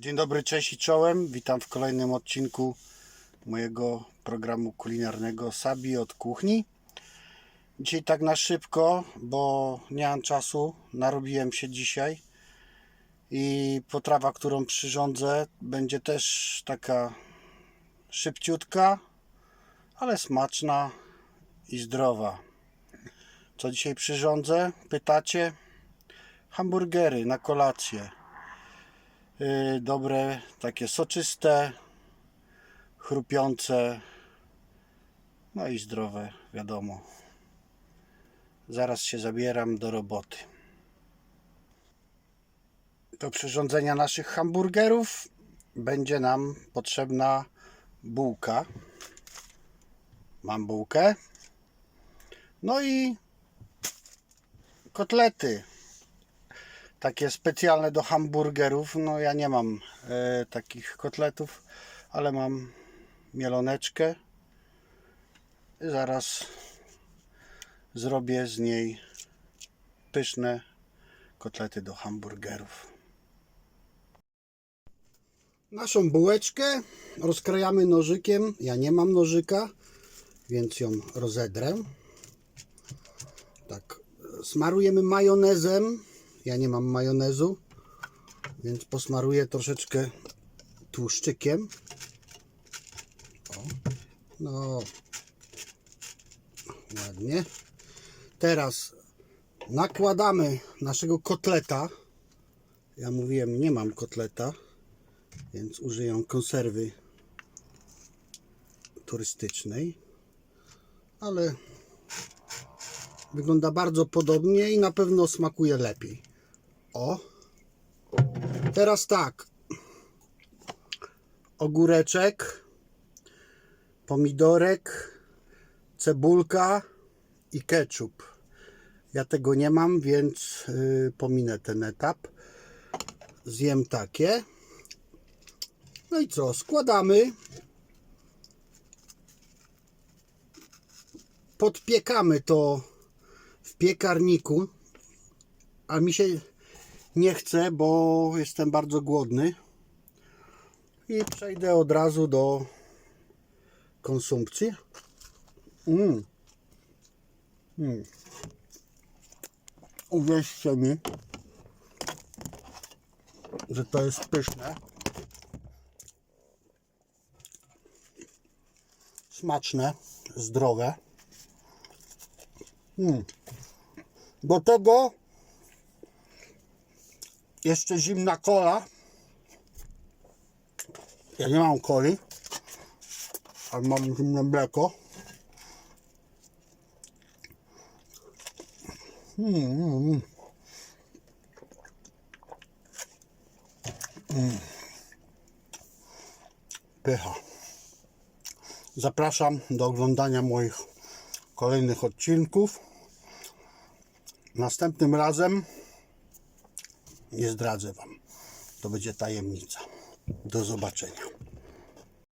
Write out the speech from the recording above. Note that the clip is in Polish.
Dzień dobry, cześć i czołem. Witam w kolejnym odcinku mojego programu kulinarnego Sabi od kuchni. Dzisiaj tak na szybko, bo nie mam czasu. Narobiłem się dzisiaj i potrawa, którą przyrządzę, będzie też taka szybciutka, ale smaczna i zdrowa. Co dzisiaj przyrządzę? Pytacie? Hamburgery na kolację. Yy, dobre, takie soczyste, chrupiące, no i zdrowe, wiadomo. Zaraz się zabieram do roboty. Do przyrządzenia naszych hamburgerów będzie nam potrzebna bułka. Mam bułkę. No i kotlety takie specjalne do hamburgerów. No ja nie mam e, takich kotletów, ale mam mieloneczkę. Zaraz zrobię z niej pyszne kotlety do hamburgerów. Naszą bułeczkę rozkrajamy nożykiem. Ja nie mam nożyka, więc ją rozedrę. Tak, smarujemy majonezem. Ja nie mam majonezu, więc posmaruję troszeczkę tłuszczykiem. O, no, ładnie. Teraz nakładamy naszego kotleta. Ja mówiłem, nie mam kotleta, więc użyję konserwy turystycznej, ale wygląda bardzo podobnie i na pewno smakuje lepiej. O. Teraz tak. Ogóreczek, pomidorek, cebulka i ketchup. Ja tego nie mam, więc yy, pominę ten etap. Zjem takie. No i co? Składamy. Podpiekamy to w piekarniku. A mi się nie chcę, bo jestem bardzo głodny. I przejdę od razu do konsumpcji. Mm. Mm. Uwierzcie mi, że to jest pyszne. Smaczne, zdrowe. Mm. Do tego jeszcze zimna kola. Ja nie mam coli, ale mam zimne mleko. Mm. Mm. Pycha. Zapraszam do oglądania moich kolejnych odcinków. Następnym razem nie zdradzę Wam. To będzie tajemnica. Do zobaczenia.